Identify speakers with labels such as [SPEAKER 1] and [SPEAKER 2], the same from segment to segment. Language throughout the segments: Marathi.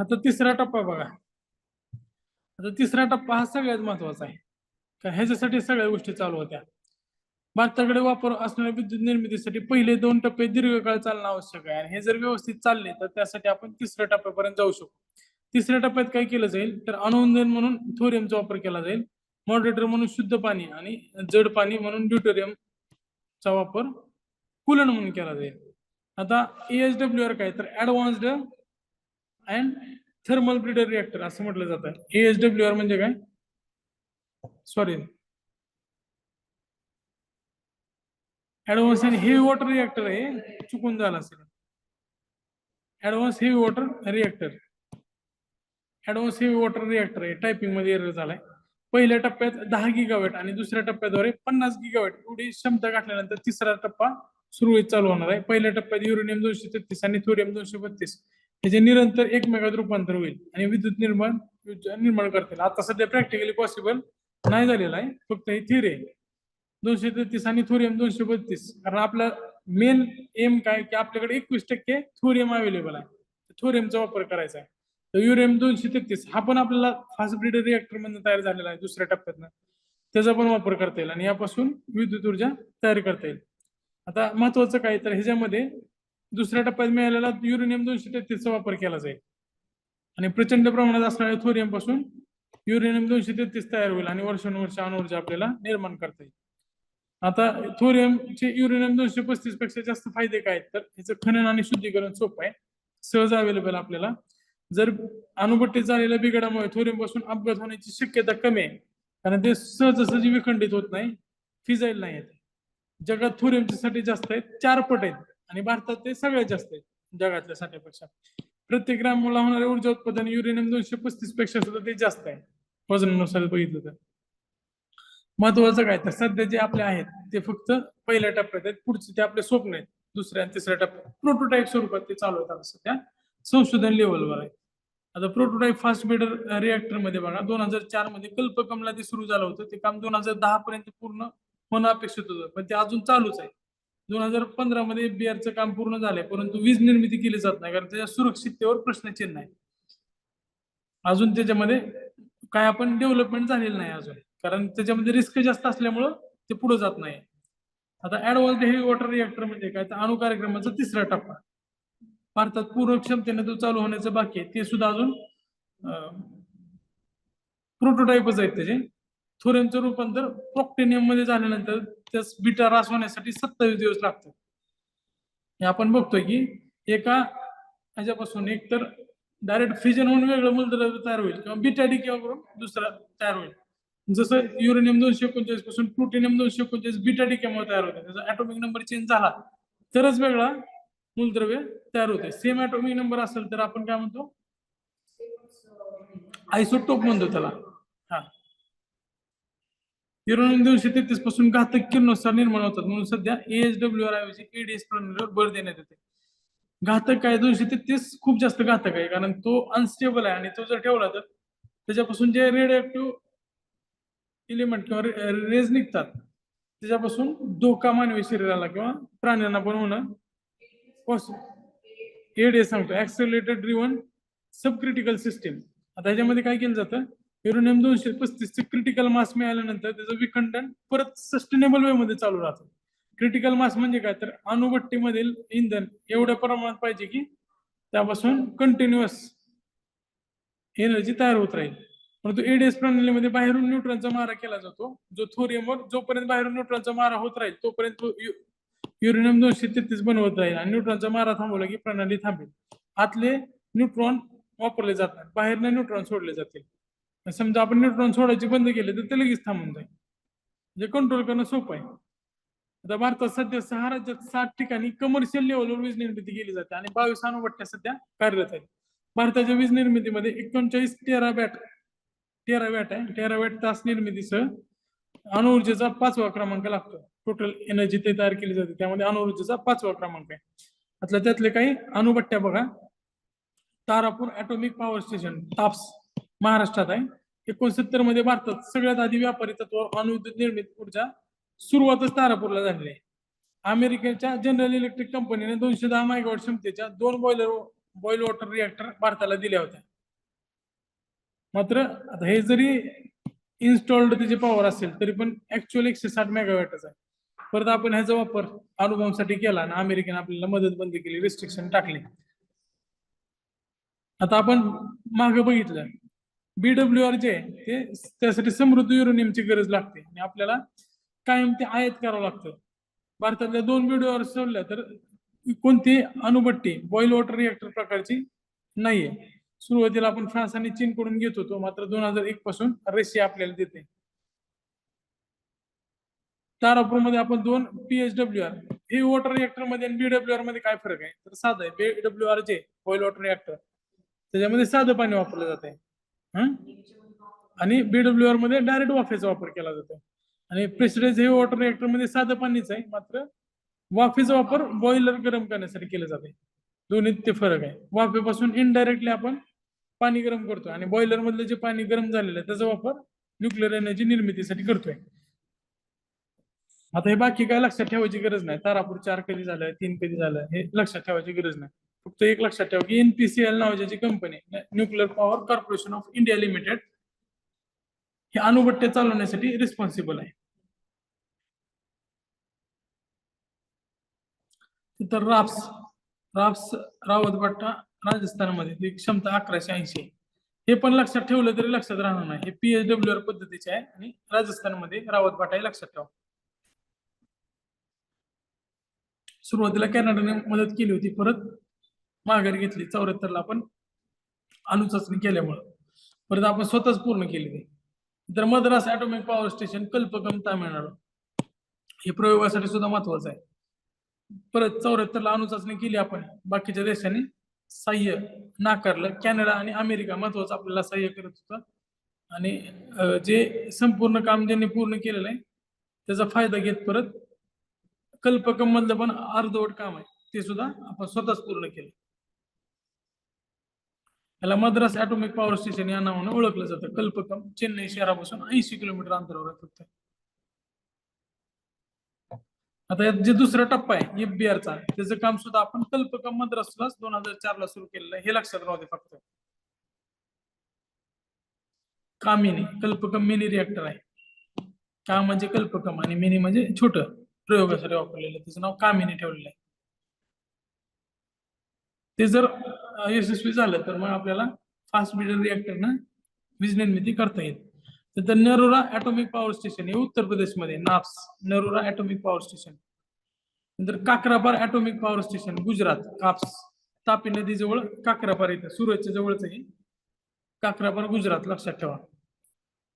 [SPEAKER 1] आता तिसरा टप्पा बघा. आता तिसरा टप्पा हा सगळ्यात महत्त्वाचा आहे. का ह्याच्यासाठी सगळ्या गोष्टी चालू होत्या. भारताकडे वापर असणाऱ्या विद्युत निर्मितीसाठी पहिले दोन टप्पे दीर्घकाळ चालणं आवश्यक आहे. आणि हे जर व्यवस्थित चालले तर त्यासाठी आपण तिसऱ्या टप्प्यापर्यंत जाऊ शकतो तिसऱ्या टप्प्यात काय केलं जाईल? तर अनुवंदन म्हणून थोरियमचा वापर केला जाईल. मॉडरेटर म्हणून शुद्ध पाणी आणि जड पाणी म्हणून ड्युटोरियम चा वापर कुलन म्हणून केला जाईल. आता एएसडब्ल्यू आर काय? तर advanced and thermal breeder reactor असं म्हटलं जातं. एएचडब्ल्यू आर म्हणजे काय? Sorry advance and heavy water reactor आहे चुकून झालं असेल advance heavy water reactor advance heavy water reactor आहे टायपिंगमध्ये एरर झालाय. पहिल्या टप्प्यात दहा गिगावेट आणि दुसऱ्या टप्प्याद्वारे पन्नास गिगावेट एवढी क्षमता गाठल्यानंतर तिसरा टप्पा सुरळीत चालू होणार आहे. पहिल्या टप्प्यात युरेनियम दोनशे तेहतीस आणि थोरियम दोनशे बत्तीस. ह्याचे निरंतर एकमेकात रूपांतर होईल आणि विद्युत निर्माण निर्माण करतील. आता सध्या प्रॅक्टिकली पॉसिबल नाही झालेलं आहे. फक्त ही थिअरी आहे. दोनशे तेहतीस आणि थोरियम दोनशे बत्तीस. कारण आपला मेन एम काय की आपल्याकडे एकवीस टक्के थोरियम अवेलेबल आहे. थोरियमचा वापर करायचा आहे. तर युरियम दोनशे तेहतीस हा पण आपल्याला फास्ट ब्रिडर रिएक्टर मधून तयार झालेला आहे दुसऱ्या टप्प्यातनं. त्याचा पण वापर करता येईल आणि यापासून विद्युत ऊर्जा तयार करता येईल. आता महत्वाचं काय तर ह्याच्यामध्ये दुसऱ्या टप्प्यात मिळालेला युरेनियम दोनशे तेहतीसचा वापर केला जाईल. आणि प्रचंड प्रमाणात असणाऱ्या थोरियमपासून युरेनियम दोनशे तेहतीस तयार होईल आणि वर्षानुवर्ष अणुऊर्जा आपल्याला निर्माण करता येईल. आता थोरियमचे युरेनियम दोनशे पस्तीसपेक्षा जास्त फायदे काय आहेत? तर ह्याचं खनन आणि शुद्धीकरण सोपं आहे. सहज अवेलेबल आपल्याला. जर अणुभट्टीत झालेल्या बिघाडामुळे थोरियमपासून अपघात होण्याची शक्यता कमी आहे कारण ते सहजासहजी विखंडित होत नाही फिजाईल नाही आहेत जगात थोरियमच्या साठी जास्त आहेत चार पट आहेत. आणि भारतात ते सगळ्यात जास्त आहे जगातल्या साठ्यापेक्षा. प्रत्येक ग्रामला होणारे ऊर्जा उत्पादन युरेनियम दोनशे पस्तीसपेक्षा सुद्धा ते जास्त आहे वजनानुसार बघितलं तर. महत्वाचं काय तर सध्या जे आपले आहेत ते फक्त पहिल्या टप्प्यात आहेत पुढचे ते आपले स्वप्न आहेत दुसऱ्या आणि तिसऱ्या टप्प्यात. प्रोटोटाईप स्वरूपात ते चालू आहेत आता सध्या. संशोधन लेवलवर आहे. आता प्रोटोटाईप फास्ट बेडर रिएक्टरमध्ये बघा दोन हजार चारमध्ये कल्पकमला ते सुरू झालं होतं ते काम दोन हजार दहा पर्यंत पूर्ण होणं अपेक्षित होतं पण ते अजून चालूच आहे. दोन हजार पंधरा मध्ये बिआरचं काम पूर्ण झालंय परंतु वीज निर्मिती केली जात नाही कारण त्याच्या सुरक्षिततेवर प्रश्नचिन्ह आहे. अजून त्याच्यामध्ये काय आपण डेव्हलपमेंट झालेलं नाही अजून कारण त्याच्यामध्ये रिस्क जास्त असल्यामुळं ते पुढे जात नाही. आता ऍडव्हान्स हेवी वॉटर रिएक्टर म्हणजे काय? तर अणु कार्यक्रमाचा तिसरा टप्पा. भारतात पूर्ण क्षमतेने तो चालू होण्याचं बाकी आहे. ते सुद्धा अजून प्रोटोटाईपच आहेत त्याचे. थोरियमचं रूपांतर प्रॉक्टेनियममध्ये झाल्यानंतर त्यास बिटा रास होण्यासाठी सत्तावीस दिवस लागतात. हे आपण बघतोय की एका ह्याच्यापासून एक तर डायरेक्ट फिजन होऊन वेगळं मूलद्रव्य तयार होईल किंवा बिटा डी करून दुसरा तयार होईल. जसं युरेनियम दोनशे एकोणचाळीसपासून प्लुटोनियम दोनशे एकोणचाळीस बिटा डिकेमुळे तयार होते. त्याचा ऍटॉमिक नंबर चेंज झाला तरच वेगळा मूलद्रव्य तयार होते. सेम ऍटॉमिक नंबर असेल तर आपण काय म्हणतो? आयसोटोप म्हणतो त्याला. युरेनियम दोनशे तेहतीसपासून घातक किरणोत्सार निर्माण होतात. म्हणून सध्या एएसडब्ल्यू आर ऐवजी एडीएस प्रणालीवर भर देण्यात येते. घातक काय दोनशे तेहतीस खूप जास्त घातक आहे. कारण तो अनस्टेबल आहे आणि तो जर ठेवला तर त्याच्यापासून जे रेडिओ इलिमेंट किंवा रेज निघतात त्याच्यापासून धोका मानवी शरीराला किंवा प्राण्यांना पण होणं एडीएस सांगतो ऍक्सेलेटेड ड्रिव्हन सबक्रिटिकल सिस्टीम आता ह्याच्यामध्ये काय केलं जातं? युरोनियम दोनशे पस्तीसचे क्रिटिकल मास मिळाल्यानंतर त्याचं विखंडन परत सस्टेनेबल वे मध्ये चालू राहतं. क्रिटिकल मास म्हणजे काय? तर अणुभट्टीमधील इंधन एवढ्या प्रमाणात पाहिजे की त्यापासून कंटिन्युअस एनर्जी तयार होत राहील. परंतु एडीएस प्रणालीमध्ये बाहेरून न्यूट्रॉनचा मारा केला जातो. जो थोरियमवर जोपर्यंत बाहेरून न्यूट्रॉनचा मारा होत राहील तोपर्यंत युरेनियम दोनशे तेहतीस बनवत राहील आणि न्यूट्रॉनचा मारा थांबवला की प्रणाली थांबेल. आतले न्यूट्रॉन वापरले जातात. बाहेरने न्यूट्रॉन सोडले जातील. समजा आपण न्यूट्रॉन सोडायचे बंद केले तर ते लगेच थांबून जाईल. म्हणजे कंट्रोल करणं सोपं आहे. आता भारतात सध्या सहा राज्यात सात ठिकाणी कमर्शियल लेवलवर वीज निर्मिती केली जाते आणि बावीस अणुभट्ट्या सध्या कार्यरत आहेत. भारताच्या वीज निर्मितीमध्ये एकोणचाळीस टेराबॅट बॅट आहे. टेरा वॅट तास निर्मितीसह अणुऊर्जेचा पाचवा क्रमांक लागतो. टोटल एनर्जी ते तयार केली जाते. त्यामध्ये अणुऊर्जेचा पाचवा क्रमांक आहे. आता त्यातले काही अणुभट्ट्या बघा. Tarapur atomic power station TAPS. महाराष्ट्रात आहे. एकोणसत्तरमध्ये भारतात सगळ्यात आधी व्यापारी तत्वावर अणुविद्युत निर्मित ऊर्जा सुरुवातच तारापूरला झालेली आहे. अमेरिकेच्या जनरल इलेक्ट्रिक कंपनीने दोनशे दहा मायगॉट क्षमतेच्या दोन बॉयलर बॉईल वॉटर रिॲक्टर भारताला दिल्या होत्या. मात्र आता हे जरी इन्स्टॉल्ड त्याचे पॉवर असेल तरी पण ऍक्च्युअल एकशे साठ मेगावॅटच आहे. परत आपण ह्याचा वापर अनुभवासाठी केला आणि अमेरिकेने आपल्याला मदत बंदी केली रिस्ट्रिक्शन टाकले. आता आपण मागे बघितलं. बीडब्ल्यू आर जे आहे, ते त्यासाठी समृद्ध युरोनियमची गरज लागते. आणि आपल्याला कायम ते आयात करावं लागतं. भारतातल्या दोन बीडब्ल्यू आर सोडल्या तर कोणती अणुभट्टी बॉईल वॉटर रिएक्टर प्रकारची नाहीये. सुरुवातीला आपण फ्रान्स आणि चीन कडून घेत होतो मात्र दोन हजार एक पासून रशिया आपल्याला देते. तारापूरमध्ये आपण दोन पीएचडब्ल्यू आर हे वॉटर रिएक्टरमध्ये आणि बीडब्ल्यू आरमध्ये काय फरक आहे? तर साधं आहे बीडब्ल्यू आर जे बॉईल वॉटर रिएक्टर त्याच्यामध्ये साधं पाणी वापरलं जात आहे आणि बीडब्ल्यू आरमध्ये डायरेक्ट वाफेचा वापर केला जातो. आणि प्रेसिडेन्स हे वॉटर रिएक्टरमध्ये साधं पाणीच आहे मात्र वाफेचा वापर बॉयलर गरम करण्यासाठी केला जाते दोन्हीत ते फरक आहे. वाफेपासून इनडायरेक्टली आपण पाणी गरम करतो आणि बॉयलर मधलं जे पाणी गरम झालेलं आहे त्याचा वापर न्यूक्लिअर एनर्जी निर्मितीसाठी करतोय. आता हे बाकी काय लक्षात ठेवायची गरज नाही. तारापूर चार कधी झालं तीन कधी झालं हे लक्षात ठेवायची गरज नाही. फक्त एक लक्षात ठेवा की एनपीसीएल नावाची company nuclear power corporation of India limited हे अणुभट्टे चालवण्यासाठी रिस्पॉन्सिबल आहे. तर राप्स राप्स रावतभट्टा राजस्थानमध्ये ती क्षमता अकराशे ऐंशी हे पण लक्षात ठेवलं तरी लक्षात राहणार नाही. हे पीएचडब्ल्यू आर पद्धतीचे आहे आणि राजस्थानमध्ये रावत भट्टा हे लक्षात ठेवा. सुरुवातीला कॅनडाने मदत केली होती. परत माघार घेतली चौऱ्याहत्तरला आपण अणुचाचणी केल्यामुळं. परत आपण स्वतःच पूर्ण केली नाही तर Madras atomic power station Kalpakkam Tamil Nadu. हे प्रयोगासाठी सुद्धा महत्वाचं आहे. परत चौऱ्याहत्तरला अणुचाचणी केली आपण. बाकीच्या देशांनी सहाय्य नाकारलं. कॅनडा आणि अमेरिका महत्वाचं आपल्याला सहाय्य करत होतं. आणि जे संपूर्ण काम ज्यांनी पूर्ण केलेलं आहे त्याचा फायदा घेत परत कल्पकम मधलं पण अर्धवट काम आहे. ते सुद्धा आपण स्वतःच पूर्ण केलं. याला मद्रास ॲटॉमिक पॉवर स्टेशन या नावाने ओळखलं जातं. कल्पकम चेन्नई शहरापासून ऐंशी किलोमीटर अंतरावर फक्त. आता यात जे दुसरा टप्पा आहे FBR चा त्याचं काम सुद्धा आपण कल्पकम मद्रासला दोन हजार चार ला सुरू केलेलं आहे. हे लक्षात राहू दे फक्त. कामिनी कल्पकम मिनी रिएक्टर आहे. का म्हणजे कल्पकम आणि मिनी म्हणजे छोट. प्रयोगासाठी वापरलेलं त्याचं नाव कामिनी ठेवलेलं आहे. ते जर यशस्वी झालं तर मग आपल्याला फास्ट बीडर रिॲक्टरनं वीज निर्मिती करता येईल. तर नरोरा ॲटॉमिक पॉवर स्टेशन हे उत्तर प्रदेशमध्ये NAPS Narora atomic power station. नंतर Kakrapar atomic power station Gujarat KAPS Tapi नदीजवळ काकरापार इथं सुरतच्या जवळच आहे. काकरापार गुजरात लक्षात ठेवा.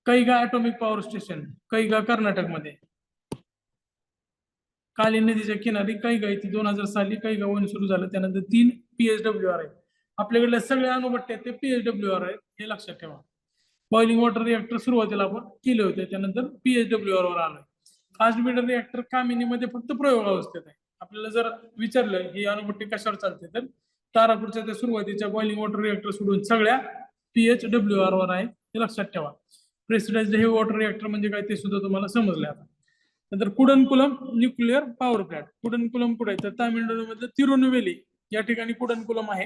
[SPEAKER 1] Kaiga atomic power station Kaiga कर्नाटकमध्ये. काली नदीच्या किनारी कैगा इथे दोन हजार साली कैगा वन सुरू झालं त्यानंतर तीन पीएचडब्ल्यू आर आहेत आपल्याकडले सगळे अणुभट्टे आहेत ते पीएचडब्ल्यू आर आहेत हे लक्षात ठेवा. बॉइलिंग वॉटर रिएक्टर सुरुवातीला आपण केले होते त्यानंतर पीएचडब्ल्यू आर वर आलोय. फास्ट बीडर रिएक्टर कामिनीमध्ये फक्त प्रयोग अवस्थेत आहे. आपल्याला जर विचारलं ही अणुभट्टी कशावर चालते तर तारापूरच्या त्या सुरुवातीच्या बॉइलिंग वॉटर रिएक्टर सोडून सगळ्या पीएचडब्ल्यू आर वर आहे हे लक्षात ठेवा. प्रेसिडेन्स हे वॉटर रिएक्टर म्हणजे काय ते सुद्धा तुम्हाला समजले आता. नंतर Kudankulam nuclear power plant Kudankulam कुठे तर तामिळनाडूमधलं तिरुनवेली या ठिकाणी कुडनकुलम आहे.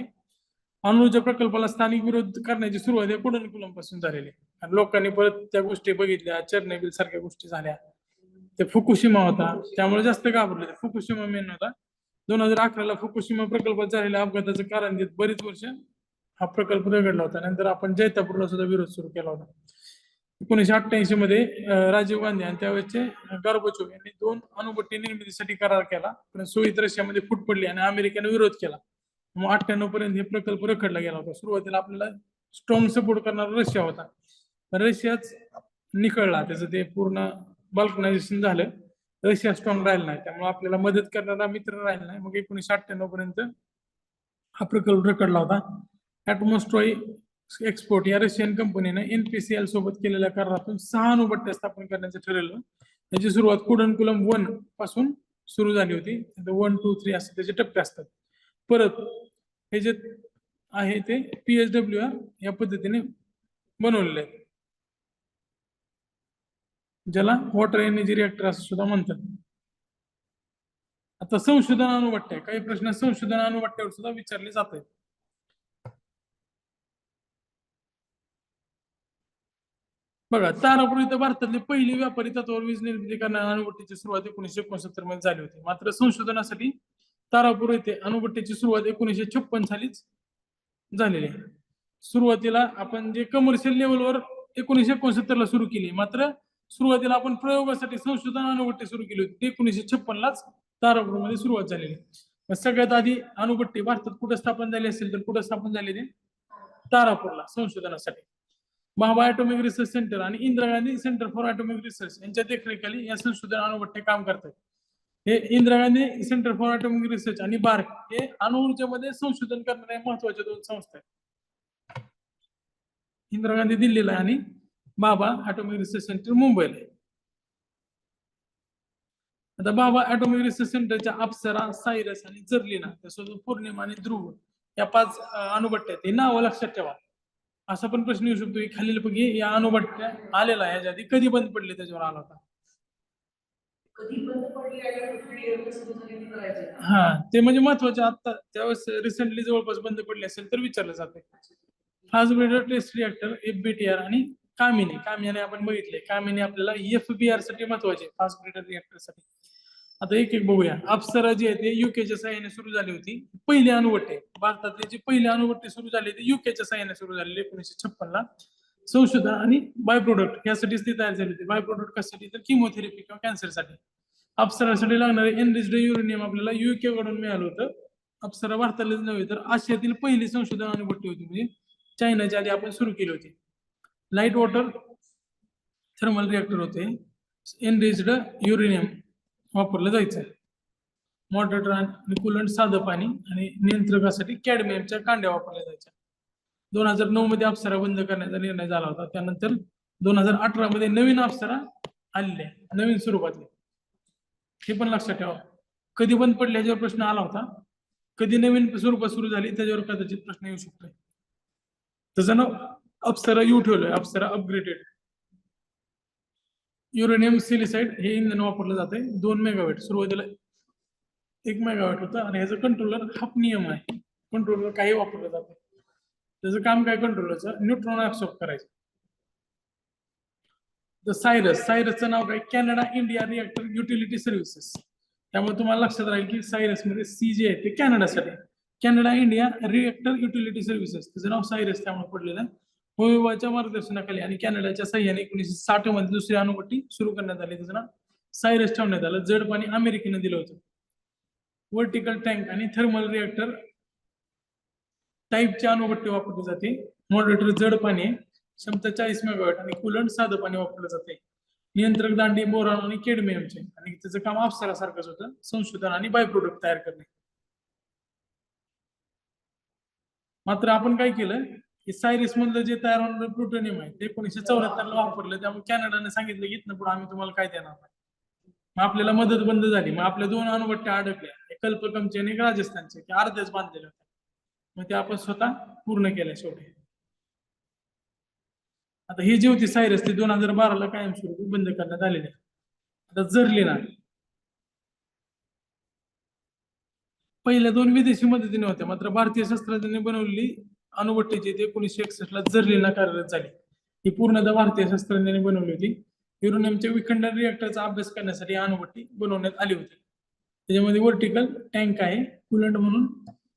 [SPEAKER 1] अणुऊर्जा प्रकल्पाला स्थानिक विरोध करण्याची सुरुवात या कुडनकुलमपासून झालेली आहे. आणि लोकांनी परत त्या गोष्टी बघितल्या चर्नेबिल सारख्या गोष्टी झाल्या. ते फुकुशिमा होता त्यामुळे जास्त घाबरले ते. फुकुशिमा मेन होता. दोन हजार अकराला फुकुशिमा प्रकल्पात झालेल्या अपघाताचं कारण देत बरीच वर्ष हा प्रकल्प रगडला होता. नंतर आपण जैतापूरला सुद्धा विरोध सुरू केला होता. एकोणीशे अठ्ठ्याऐंशी मध्ये राजीव गांधी आणि त्यावेळेचे गार्बोचोव यांनी दोन अणुभट्टी निर्मितीसाठी करार केला. पण सोयीत रशियामध्ये फूट पडली आणि अमेरिकेने विरोध केला. मग अठ्ठ्याण्णव पर्यंत हे प्रकल्प रखडला गेला होता. सुरुवातीला आपल्याला स्ट्रॉंग सपोर्ट करणारा रशिया होता. पण रशियाच निकळला त्याचं ते पूर्ण बल्कनायझेशन झालं. रशिया स्ट्रॉंग राहिला नाही. त्यामुळे आपल्याला मदत करणारा मित्र राहिला नाही. मग एकोणीशे अठ्ठ्याण्णव पर्यंत हा प्रकल्प रखडला होता. ॲटमॉस्ट्रॉई एक्सपोर्ट या रशियन कंपनीने एनपीसीएल सोबत केलेल्या करारातून सहा अणुभट्ट्या स्थापन करण्याचं ठरवलं त्याची सुरुवात कुडनकुलम वनपासून सुरू झाली होती. वन टू थ्री असे त्याचे टप्पे असतात. परत हे जे आहे ते पीएचडब्ल्यू आर या पद्धतीने बनवलेले आहेत. ज्याला वॉटर एनर्जी रिएक्टर असं सुद्धा म्हणतात. आता संशोधन अणुभट्ट्या काही प्रश्न संशोधन अणुभट्ट्यावर सुद्धा विचारले जात आहेत. बघा तारापूर इथं भारतातले पहिली व्यापारी तत्वावर वीज निर्मिती करणाऱ्या अणुभट्टीची सुरुवात एकोणीशे एकोणसत्तरमध्ये झाली होती. मात्र संशोधनासाठी तारापूर येथे अणुभट्टीची सुरुवात एकोणीशे छप्पन सालीच झालेली आहे. सुरुवातीला आपण जे कमर्शियल लेवलवर एकोणीशे एकोणसत्तर ला सुरू केली मात्र सुरुवातीला आपण प्रयोगासाठी संशोधन अणुभट्टी सुरू केली होती. एकोणीशे छप्पन लाच तारापूरमध्ये सुरुवात झालेली आहे. सगळ्यात आधी अणुभट्टी भारतात कुठं स्थापन झाली असेल तर कुठं स्थापन झालेली तारापूरला संशोधनासाठी. महाबा ॲटॉमिक रिसर्च सेंटर आणि Indira Gandhi centre for atomic research यांच्या देखरेखाली या संशोधन अणुभट्टे काम करतात हे Indira Gandhi centre for atomic research आणि बार्क हे अणुऊर्जेमध्ये संशोधन करणाऱ्या महत्त्वाच्या दोन संस्था आहेत. इंदिरा गांधी दिल्लीला आहे आणि बाबा ॲटॉमिक रिसर्च सेंटर मुंबईला आता बाबा ॲटॉमिक रिसर्च सेंटरच्या अप्सरा सायरस आणि जर्लिना तसंच पौर्णिमा आणि ध्रुव या पाच अणुभट्ट्या आहेत. हे नावं लक्षात ठेवा. असा पण प्रश्न येऊ शकतो की खालीलपैकी या अणुभट्ट्या आलेला आहे ह्याच्या आधी कधी बंद पडले त्याच्यावर आला होता? हा ते म्हणजे महत्त्वाचे आता त्यावेळेस रिसेंटली जवळपास बंद पडले असेल तर विचारलं जाते fast breeder test reactor FBTR आणि कामिनी कामिनी आपण बघितले कामिनी आपल्याला एफ बी आरसाठी महत्त्वाचे फास्ट ब्रेडर रिएक्टरसाठी. आता एक एक बघूया. अप्सरा जी आहे ते युकेच्या सहाय्याने सुरू झाली होती. पहिली अणुभट्टी भारतातले जे पहिली अणुभट्टी सुरू झाली ते युकेच्या सहाय्याने सुरू झालेली एकोणीशे छप्पन ला. संशोधन आणि बाय प्रोडक्ट यासाठीच ते तयार झाली होती. बाय प्रोडक्ट कशासाठी? तर किमोथेरपी किंवा कॅन्सरसाठी अप्सरासाठी लागणारे एनरिच्ड युरेनियम आपल्याला युके कडून मिळालं होतं. अप्सरा भारतालाच नव्हे तर आशियातील पहिली संशोधन अणुवट्टी होती म्हणजे चायनाच्या आधी आपण सुरू केली होती. लाइट वॉटर थर्मल रिएक्टर होते. एनरिच्ड युरेनियम वापरलं जायचं. मॉडरेटर आणि कुलंट साधं पाणी आणि नियंत्रकासाठी कॅडमियमच्या कांड्या वापरल्या जायच्या. दोन हजार नऊ मध्ये अप्सरा बंद करण्याचा निर्णय झाला होता. त्यानंतर दोन हजार अठरा मध्ये नवीन अप्सरा आलेले आहे, नवीन स्वरूपातले. हे पण लक्षात ठेवा. कधी बंद पडले याच्यावर प्रश्न आला होता. कधी नवीन स्वरूपात सुरू झाली त्याच्यावर कदाचित प्रश्न येऊ शकतोय. त्याचं नाव अप्सरा यू ठेवलंय. अप्सरा अपग्रेडेड युरेनियम सिलिसाइड हे इंधन वापरलं जाते दोन मेगावॅट सुरुवातीला एक मेगावॅट होतं आणि ह्याचं कंट्रोलर हाफ नियम आहे. कंट्रोलर काही वापरलं जातं त्याचं काम काय कंट्रोलरचं न्यूट्रॉन ऍब्सॉर्ब करायचं. द सायरस सायरसचं नाव काय? Canada India reactor utility services त्यामुळे तुम्हाला लक्षात राहील की सायरसमध्ये सी जे आहे ते कॅनडासाठी Canada India reactor utility services त्याचं नाव सायरस त्यामुळे पडलेलं आहे. होमिओबाच्या मार्गदर्शनाखाली. आणि कॅनडाच्या सह्याने एकोणीसशे साठमध्ये दुसरी अणुपट्टी सुरू करण्यात आली. त्याचं नाव सायरस ठेवण्यात आलं. जड पाणी अमेरिकेनं दिलं होतं. वर्टिकल टँक आणि थर्मल रिएक्टर टाईपची अणुभट्टी वापरली जाते. मॉडरेटर जड पाणी क्षमता चाळीस मेगावॅट आणि कुलंट साधं पाणी वापरलं जाते. नियंत्रक दांडी बोरॉन आणि केडमियमचे आणि त्याचं काम अप्सरासारखंच होतं. संशोधन आणि बाय प्रोडक्ट तयार करणे. मात्र आपण काय केलं? की सायरिस मधलं जे तयार होणारं प्लुटोनियम आहे ते एकोणीशे चौऱ्याहत्तर ला वापरलं. त्यामुळे कॅनडाने सांगितलं की इथनं पुढे आम्ही तुम्हाला काय देणार नाही. मग आपल्याला मदत बंद झाली. मग आपल्या दोन अणुभट्ट्या अडकल्या. एक कल्पकमचे आणि राजस्थानचे की अर्ध्याच बांधलेल्या होत्या. मग ते आपण स्वतः पूर्ण केल्या शेवटी. आता ही जी होती सायरस ती दोन हजार बाराला कायमस्वरूपी बंद करण्यात आलेली आता जरली ना. पहिल्या दोन विदेशी मदतीने होत्या. मात्र भारतीय शास्त्रज्ञांनी बनवलेली अणुभट्टीची ते एकोणीसशे एकसष्ट ला जर्लिना कार्यरत झाली. ही पूर्णतः भारतीय शास्त्रज्ञांनी बनवली होती. युरोनियमच्या विखंडन रिएक्टरचा अभ्यास करण्यासाठी ही अणुभट्टी बनवण्यात आली होती. त्याच्यामध्ये वर्टिकल टँक आहे कुलंट म्हणून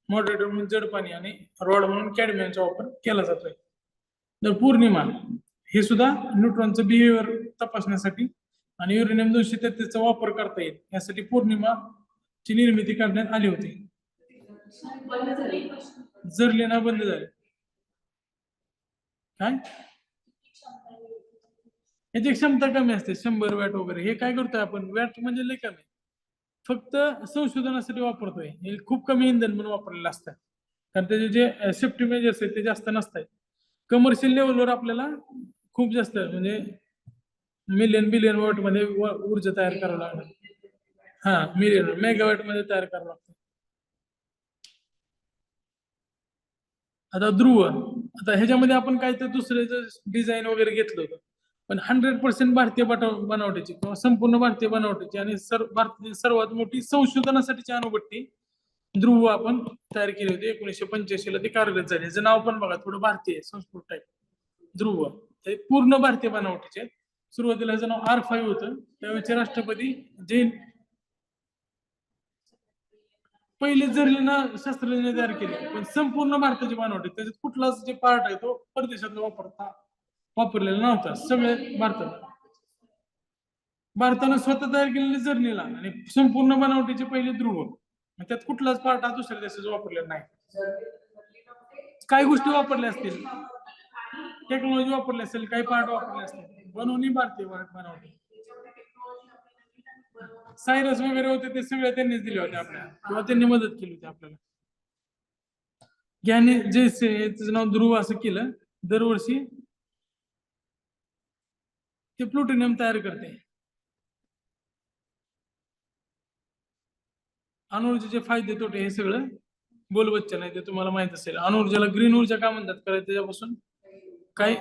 [SPEAKER 1] मॉडरेटर म्हणून जड पाणी आणि रॉड म्हणून कॅडमियमचा वापर केला जातोय. तर पौर्णिमा हे सुद्धा न्यूट्रॉनचं बिहेवियर तपासण्यासाठी आणि युरेनियम दोनशे तेहतीसचा वापर करता येईल यासाठी पौर्णिमा ची निर्मिती करण्यात आली होती.
[SPEAKER 2] बंद
[SPEAKER 1] लेना बंद झाले. काय? याची क्षमता कमी असते शंभर वॅट वगैरे. हे काय करतोय आपण? वॅट म्हणजे लय कमी. फक्त संशोधनासाठी वापरतोय. हे खूप कमी इंधन म्हणून वापरलेलं असतं. कारण त्याचे जे सेफ्टी मेजर्स आहेत ते जास्त नसतात. कमर्शियल लेवलवर आपल्याला खूप जास्त म्हणजे मिलियन बिलियन वॉटमध्ये ऊर्जा तयार करावं लागणार हा मिलियन मेगावॅटमध्ये तयार करावं लागतं. आता ध्रुव. आता ह्याच्यामध्ये आपण काय तर दुसऱ्याचं डिझाईन वगैरे घेतलं होतं. पण हंड्रेड पर्सेंट भारतीय बनावटीची किंवा संपूर्ण भारतीय बनावटीची आणि सर्व भारतातील सर्वात मोठी संशोधनासाठीची अणुभट्टी ध्रुव आपण तयार केली होती. एकोणीशे पंच्याऐंशी ला ती कार्यरत झाली. याचं नाव पण बघा थोडं भारतीय संस्कृत टाईप ध्रुव. पूर्ण भारतीय बनावटीचे आहेत. सुरुवातीला ह्याचं नाव आर फाईव्ह होतं. त्यावेळेचे राष्ट्रपती जैन पहिले जर्लीना शास्त्रज्ञांनी तयार केले पण संपूर्ण भारताची बनावट त्याच्यात कुठलाच जे पार्ट आहे तो परदेशात वापरता वापरलेला नव्हता. सगळे भारतात. भारतानं स्वतः तयार केलेले जर्नीला आणि संपूर्ण बनावटीचे पहिले ध्रुव. त्यात कुठलाच पार्ट हा दुसऱ्या देशाचा वापरलेला नाही. काही गोष्टी वापरल्या असतील. टेक्नॉलॉजी वापरली असेल काही पार्ट वापरले असतील. बनवणी भारतीय बनावटी सायरस वगैरे होते ते सगळे त्यांनीच दिले होते आपल्याला किंवा त्यांनी मदत केली होती आपल्याला. ज्ञानी जे त्याचं नाव ध्रुव असं केलं दरवर्षी ते प्लुटोनियम तयार करते. अनुर्जेचे फायदे तोटे हे सगळं बोलबच्चन नाही ते तुम्हाला माहीत असेल. अनुर्जेला ग्रीन ऊर्जा का म्हणतात कारण त्याच्यापासून? काही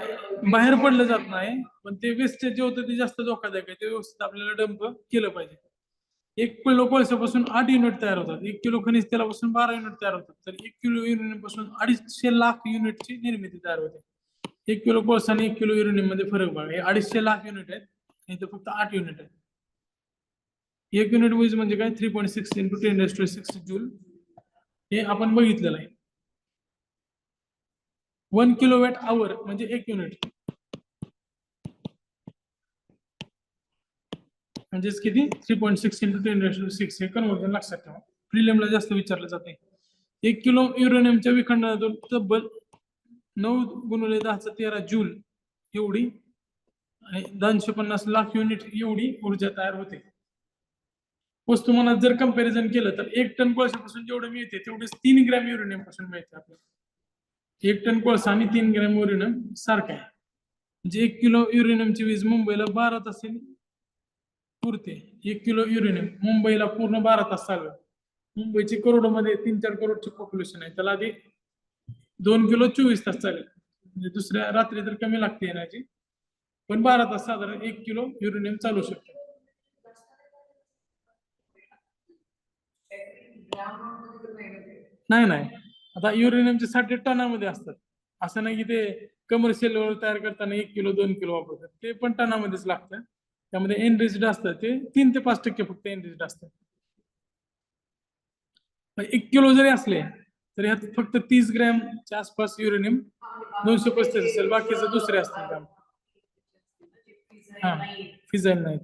[SPEAKER 1] बाहेर पडलं जात नाही पण ते वेस्टेज जे होतं ते जास्त धोकादायक आहे. ते व्यवस्थित आपल्याला डंप केलं पाहिजे. एक किलो कोळशापासून आठ युनिट तयार होतात. एक किलो खनिज तेलापासून बारा युनिट तयार होतात. तर एक किलो युनिटपासून अडीचशे लाख युनिटची निर्मिती तयार होते. एक किलो कोळसा आणि एक किलो युरेनियममध्ये फरक बघा. हे अडीचशे लाख युनिट आहेत. आणि ते फक्त आठ युनिट आहेत. एक युनिट वीज म्हणजे काय? Three point six into ten six joule. हे आपण बघितलेलं आहे. वन किलो वॅट आवर म्हणजे एक युनिट. म्हणजेच किती three point six into ten six हे कन्वर्जन लक्षात ठेवा. प्रिलियमला जास्त विचारलं जाते एक किलो युरेनियमच्या विखंडनातून तब्बल नऊ गुणिले दहाचा तेरा जूल एवढी आणि दोनशे पन्नास लाख युनिट एवढी ऊर्जा तयार होते. वस्तुमानात जर कंपॅरिझन केलं तर एक टन कोळशापासून जेवढं मिळते तेवढेच तीन ग्रॅम युरेनियमपासून मिळते आपल्याला. एक टन कोळसा आणि तीन ग्रॅम युरेनियम सारखं आहे. म्हणजे एक किलो युरेनियमची वीज मुंबईला बारा तासांनी पुरते. एक किलो युरेनियम मुंबईला पूर्ण बारा तास चालवेल मुंबईची करोडमध्ये तीन चार करोडची पॉप्युलेशन आहे. त्याला आधी दोन किलो चोवीस तास चालेल. म्हणजे दुसऱ्या रात्री तर कमी लागते येण्याची पण बारा तास साधारण एक किलो युरेनियम चालू शकतो. नाही नाही. आता युरेनियमचे साठे टनामध्ये असतात. असं नाही की ते कमर्शियल तयार करताना एक किलो दोन किलो वापरतात. ते पण टनामध्येच लागतं. त्यामध्ये एनरिच्ड असतं, ते तीन ते पाच टक्के फक्त एनरिच्ड असतं. एक किलो जरी असले, तर ह्यात फक्त तीस ग्रॅमच्या आसपास युरेनियम, दोनशे पस्तीस असेल, बाकीचं दुसरे असतील हा फिजाईल नाहीत.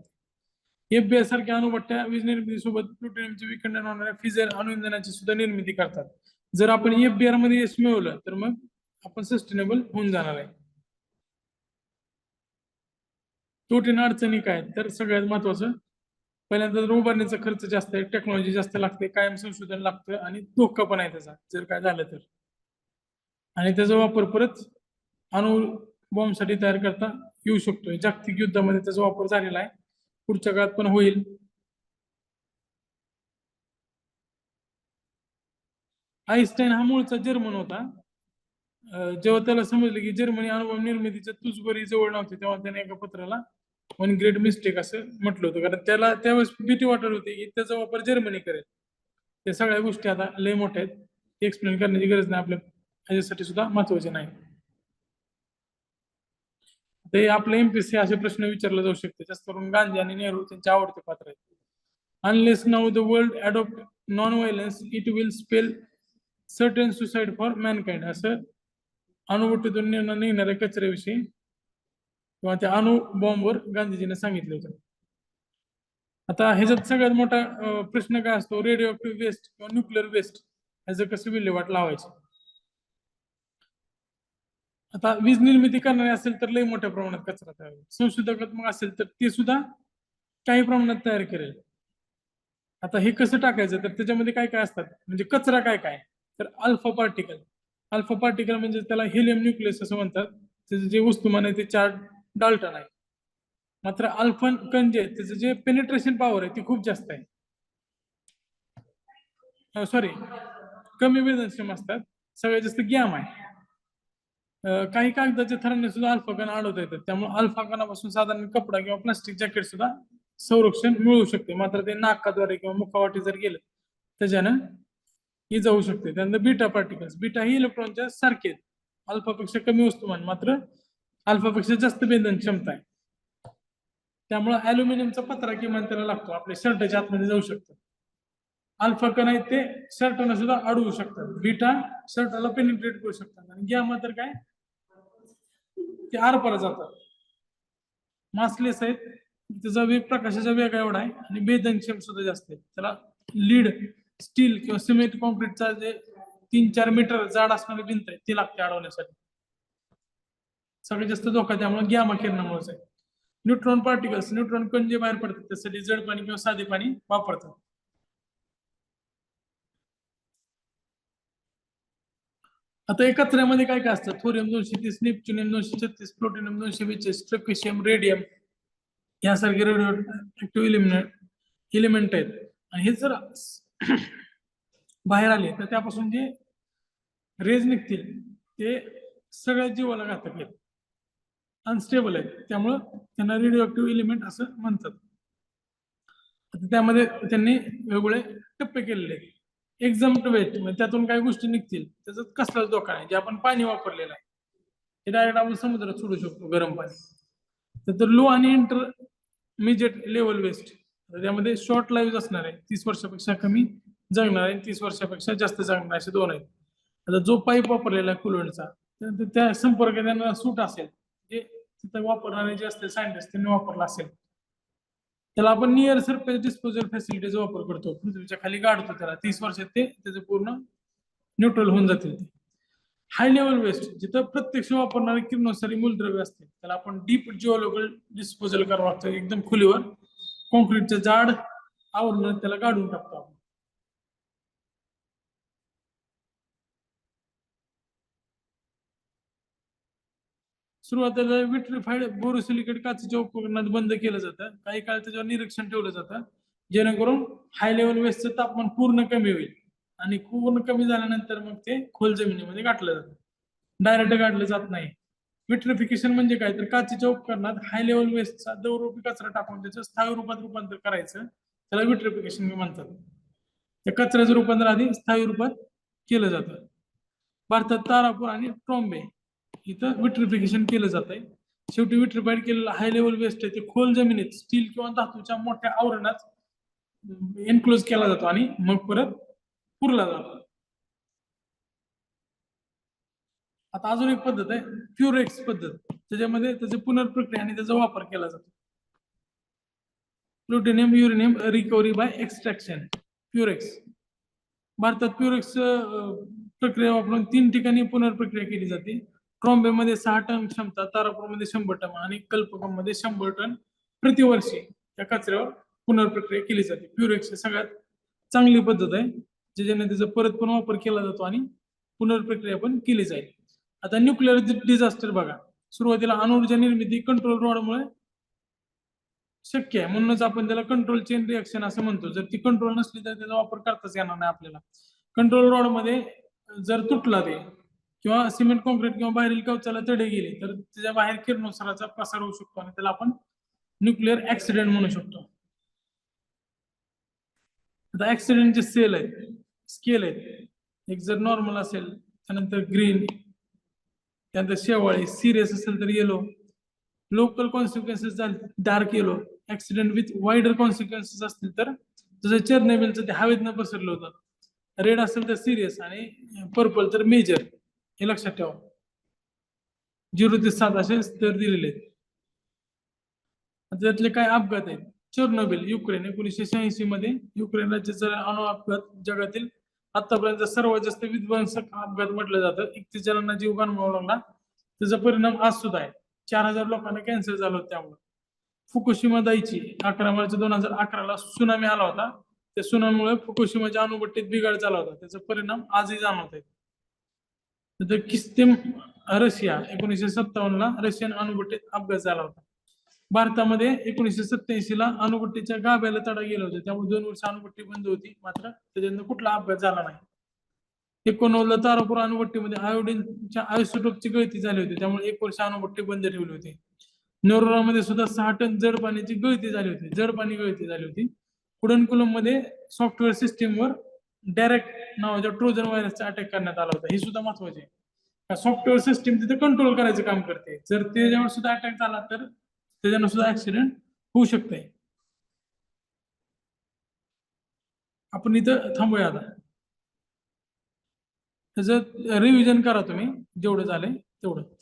[SPEAKER 1] एफबीआय सारख्या अणुभट्ट्या वीज निर्मिती सोबत प्लुटोनियमचे विखंडन होणाऱ्या फिजाईल अणुइंधनाची सुद्धा निर्मिती करतात. जर आपण एफबीआर मध्ये यश मिळवलं, तर मग आपण सस्टेनेबल होऊन जाणार आहे. तोटीनं अडचणी काय? तर सगळ्यात महत्वाचं पहिल्यांदा जर उभारण्याचा खर्च जास्त आहे टेक्नॉलॉजी जास्त लागते कायम संशोधन लागतं आणि धोका पण आहे त्याचा जर काय झालं तर. आणि त्याचा वापर परत अणु बॉम्बसाठी तयार करता येऊ शकतो जागतिक युद्धामध्ये त्याचा वापर झालेला आहे. पुढच्या काळात पण होईल. आईन्स्टाईन हा मूळचा जर्मन होता. जेव्हा त्याला समजलं की जर्मनी अणुबॉम्ब निर्मितीच्या तुझबरी जवळ नव्हती तेव्हा त्याने एका पत्राला वन ग्रेट मिस्टेक असं म्हटलं होतं. कारण त्याला त्यावेळेस भीती वाटत होती की त्याचा वापर जर्मनी करेल. त्या सगळ्या गोष्टी आता लय मोठ्या आहेत. एक्सप्लेन करण्याची गरज नाही. आपल्या ह्याच्यासाठी सुद्धा महत्त्वाचे नाही. ते आपले एमपीसी असे प्रश्न विचारले जाऊ शकते. जास्त करून गांधी आणि नेहरू त्यांचे आवडते पात्र आहेत. Unless now the world adopt non violence it will spell certain suicide for mankind असं अणुभट्टीतून नेणाऱ्या निघणाऱ्या कचऱ्याविषयी किंवा त्या अणु बॉम्बवर गांधीजीने सांगितलं होतं. आता ह्याच्यात सगळ्यात मोठा प्रश्न काय असतो? रेडिओ ऍक्टिव्ह वेस्ट किंवा न्यूक्लिअर वेस्ट ह्याचं कसं विल्हेवाट लावायचं? आता वीज निर्मिती करणारे असेल तर लई मोठ्या प्रमाणात कचरा तयार होईल. संशोधकात्मक असेल तर ते सुद्धा काही प्रमाणात तयार करेल. आता हे कसं टाकायचं? तर त्याच्यामध्ये काय काय असतात? म्हणजे कचरा काय काय? तर अल्फा पार्टिकल अल्फा पार्टिकल म्हणजे त्याला हेलियम न्यूक्लियस असं म्हणतात. त्याचं जे वस्तुमान आहे ते चार डाल्टन आहे. मात्र अल्फन कंजे त्याचं जे पेनिट्रेशन पॉवर आहे ती खूप जास्त आहे. सॉरी कमी वेदनक्षम असतात. सगळ्यात जास्त गॅम आहे. काही कागदाच्या थरांनी सुद्धा अल्फा कण येतात. त्यामुळे अल्फा कणापासून साधारण कपडा किंवा प्लास्टिक जॅकेट सुद्धा संरक्षण मिळू शकते. मात्र ते नाकाद्वारे किंवा मुखावाटी जर गेलं त्याच्यानं ही जाऊ शकते. त्यानंतर बीटा पार्टिकल्स बीटा ही इलेक्ट्रॉनच्या सारखे आहेत. अल्फापेक्षा कमी वस्तुमान. मात्र अल्फापेक्षा जास्त बेंधन क्षमता आहे. त्यामुळे अॅल्युमिनियमचा पत्रा किमान त्याला लागतो. आपल्या शर्टच्या आतमध्ये जाऊ शकतो. अल्फा कण आहेत ते शर्टाला सुद्धा अडवू शकतात. बीटा शर्टाला पेनिट्रेट करू शकतात. आणि गॅमा तर काय? ते आरपार जातात. मासलेस आहेत. त्याचा वेग प्रकाशाचा वेग एवढा आहे. आणि बेदनक्षम सुद्धा जास्त आहे त्याला लीड स्टील किंवा सिमेंट कॉन्क्रीटचा जे तीन चार मीटर जाड असणारी भिंत आहे ती लागते अडवण्यासाठी. सगळ्यात जास्त धोका त्यामुळे गॅमा किरणामुळेच आहे. न्यूट्रॉन पार्टिकल्स न्यूट्रॉन कण जे बाहेर पडतात त्यासाठी जड पाणी किंवा साधे पाणी वापरतात. आता या कचऱ्यामध्ये काय काय असतं? थोरियम दोनशे तीस नेपच्युनियम दोनशे छत्तीस प्लुटोनियम दोनशे बेचाळीस ट्रकेशियम रेडियम यासारखे रेडिओ ऍक्टिव्ह इलिमिनेट इलिमेंट आहेत. आणि हे जर बाहेर आले तर त्यापासून जे रेज निघतील ते सगळ्या जीवाला घातक आहेत. अनस्टेबल आहेत. त्यामुळं त्यांना रेडिओ ऍक्टिव्ह एलिमेंट असं म्हणतात. त्यामध्ये त्यांनी वेगवेगळे टप्पे केलेले आहेत. एक्झाम्प्ट वेट म्हणजे त्यातून काही गोष्टी निघतील. त्याचा कसलाच धोका नाही जे आपण पाणी वापरलेलं आहे. हे डायरेक्ट आपण समुद्रात सोडू शकतो गरम पाणी. तर लो आणि इंटर मिजेट लेवल वेस्ट त्यामध्ये शॉर्ट लाईफ असणार आहे. तीस वर्षापेक्षा कमी जगणार आहे तीस वर्षापेक्षा जास्त जगणार असे दोन आहेत. आता जो पाईप वापरलेला आहे कुलंटचा त्या संपर्क त्यांना सूट असेल. जे तिथं वापरणारे जे असतील सायंटिस्ट त्यांनी वापरला असेल. त्याला आपण नियर सरफेस डिस्पोजल फॅसिलिटीचा वापर करतो. पृथ्वीच्या खाली गाडतो त्याला. तीस वर्षात ते त्याचे पूर्ण न्यूट्रल होऊन जातील ते. हाय लेवल वेस्ट जिथं प्रत्यक्ष वापरणारे किरणोत्सारी मूलद्रव्य असते त्याला आपण डीप जिओलॉजिकल डिस्पोजल करावं लागतं. एकदम खोलीवर कॉन्क्रीटचं जाड आवरण त्याला काढून टाकतो आपण. सुरुवातीला विट्रिफाईड बोरोसिलिकेट काचेच्या उपकरणात बंद केलं जातं. काही काळ त्याच्यावर निरीक्षण ठेवलं जातं. जेणेकरून हाय लेवल वेस्टचं तापमान पूर्ण कमी होईल. आणि पूर्ण कमी झाल्यानंतर मग ते खोल जमिनीमध्ये गाठलं जातं. डायरेक्ट गाठलं जात नाही. विट्रिफिकेशन म्हणजे काय? तर काचेच्या उपकरणात हाय लेवल वेस्टचा द्रवरूपी कचरा टाकून त्याचं स्थायी रूपात रूपांतर करायचं. त्याला विट्रिफिकेशन म्हणतात. त्या कचऱ्याचं रूपांतर आधी स्थायी रूपात केलं जातं. भारतात तारापूर आणि ट्रॉम्बे इथं विट्रिफिकेशन केलं जात आहे शेवटी विट्रिफाईड केलेलं हाय लेवल वेस्ट आहे ते खोल जमिनीत स्टील किंवा धातूच्या मोठ्या आवरणात एनक्लोज केला जातो आणि मग परत पुरला जातो. आता अजून एक पद्धत आहे प्युरेक्स पद्धत. त्याच्यामध्ये त्याची पुनर्प्रक्रिया आणि त्याचा वापर केला जातो. Plutonium uranium recovery by extraction purex भारतात प्युरेक्स प्रक्रिया वापरून तीन ठिकाणी पुनर्प्रक्रिया केली जाते. ट्रॉम्बेमध्ये सहा टन क्षमता तारापूरमध्ये शंभर टन आणि कल्पकमध्ये शंभर टन प्रतिवर्षी त्या कचऱ्यावर पुनर्प्रक्रिया केली जाते. प्युरेक्स सगळ्यात चांगली पद्धत आहे ज्याच्याने त्याचा परत पण वापर केला जातो आणि पुनर्प्रक्रिया पण केली जाईल. आता न्यूक्लिअर डिझास्टर बघा. सुरुवातीला अणुऊर्जा निर्मिती कंट्रोल रॉडमुळे शक्य आहे. म्हणूनच आपण त्याला कंट्रोल चेन रिएक्शन असं म्हणतो. जर ती कंट्रोल नसली तर त्याचा वापर करताच येणार नाही आपल्याला. कंट्रोल रॉडमध्ये जर तुटला ते किंवा सिमेंट कॉन्क्रीट किंवा बाहेरील कवचाला तडे गेले तर त्याच्या बाहेर किरणोत्सराचा प्रसार होऊ शकतो आणि त्याला आपण न्यूक्लिअर ऍक्सिडेंट म्हणू शकतो. आता ऍक्सिडेंटचे सेल आहेत स्केल आहेत एक जर नॉर्मल असेल त्यानंतर ग्रीन त्यानंतर शेवाळी सिरियस असेल तर yellow local consequences dark yellow accident with wider consequences असतील तर जसं चेरनेबिलचं ते हवेतनं पसरलं होतं रेड असेल तर सिरियस आणि पर्पल तर मेजर हे लक्षात ठेवा. झिरो ते सात असे स्तर दिलेले आहेत. त्यातले काय अपघात आहेत? चेर्नोबिल युक्रेन एकोणीसशे शहाऐंशी मध्ये युक्रेन राज्याचा अणु अपघात जगातील आतापर्यंत सर्वात जास्त विध्वंसक अपघात म्हटलं जातं. एकतीस जणांना जीव गमवावा लागला. त्याचा परिणाम आज सुद्धा आहे. चार हजार लोकांना कॅन्सर झालं होतं त्यामुळे. फुकुशिमा दायची अकरा मार्च दोन हजार अकराला सुनामी आला होता. त्या सुनामीमुळे फुकुशिमाच्या अणुभट्टीत बिघाड झाला होता. त्याचा परिणाम आजही जाणवत आहे. नंतर किस्तेम रशिया एकोणीसशे सत्तावन्न ला रशियन अणुभट्टीत अपघात झाला होता. भारतामध्ये एकोणीसशे सत्याऐंशी ला अणुभट्टीच्या गाभ्याला तडा गेला होता. त्यामुळे दोन वर्ष अणुभट्टी बंद होती. मात्र त्याच्यानंतर कुठला अपघात झाला नाही. एकोणनव्वदला तारापूर अणुभट्टीमध्ये आयोडीनच्या आयोसोटोपची गळती झाली होती. त्यामुळे एक वर्ष अणुभट्टी बंद ठेवली होती. नोरोरामध्ये सुद्धा सहा टन जड पाण्याची गळती झाली होती. जड पाणी गळती झाली होती. कुडनकुलममध्ये सॉफ्टवेअर सिस्टीमवर डायरेक्ट नावाच्या ट्रोजन व्हायरसचा अटॅक करण्यात आला होता. हे सुद्धा महत्त्वाचे आहे. सॉफ्टवेअर सिस्टीम तिथे कंट्रोल करायचं काम करते. जर त्याच्यावर सुद्धा अटॅक झाला तर त्याच्यानं सुद्धा ऍक्सिडेंट होऊ शकते. आपण इथं थांबूया आता. त्याचं रिव्हिजन करा तुम्ही. जेवढं झालंय तेवढं.